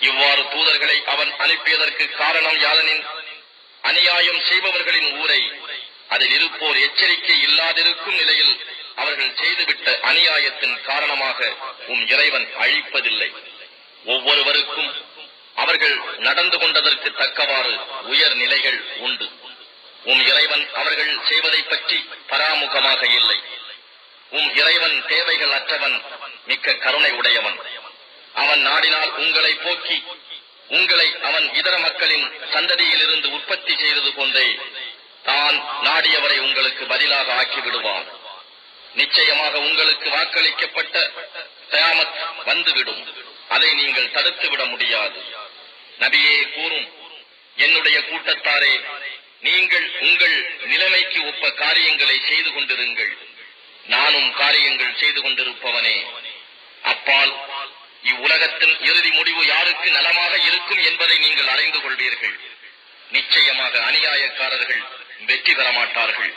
இவ்வாறு தூதர்களை அவன் அனுப்பியதற்கு காரணம் யாதனின் அநியாயம் செய்பவர்களின் ஊரை. அதில் இருப்போர் எச்சரிக்கை இல்லாதிருக்கும் நிலையில் அவர்கள் செய்துவிட்ட அநியாயத்தின் காரணமாக உம் இறைவன் அழிப்பதில்லை. ஒவ்வொருவருக்கும் அவர்கள் நடந்து கொண்டதற்கு தக்கவாறு உயர் நிலைகள் உண்டு. உம் இறைவன் அவர்கள் செய்வதைப் பற்றி பராமுகமாக இல்லை. உம் இறைவன் தேவைகள் அற்றவன் மிக்க கருணை உடையவன். அவன் நாடினால் உங்களை போக்கி உங்களை அவன் இதர மக்களின் சந்ததியிலிருந்து உற்பத்தி செய்தது போன்றே தான் நாடியவரை உங்களுக்கு பதிலாக ஆக்கி விடுவான் நிச்சயமாக உங்களுக்கு வாக்களிக்கப்பட்ட தயாமத் வந்துவிடும். அதை நீங்கள் தடுத்து விட முடியாது. நபியே கூறும் என்னுடைய கூட்டத்தாரே நீங்கள் உங்கள் நிலைமைக்கு ஒப்ப காரியங்களை செய்து கொண்டிருங்கள். நானும் காரியங்கள் செய்து கொண்டிருப்பவனே. அப்பால் இவ்வுலகத்தின் இறுதி முடிவு யாருக்கு நலமாக இருக்கும் என்பதை நீங்கள் அறிந்து கொள்வீர்கள். நிச்சயமாக அநியாயக்காரர்கள் வெற்றி பெற மாட்டார்கள்.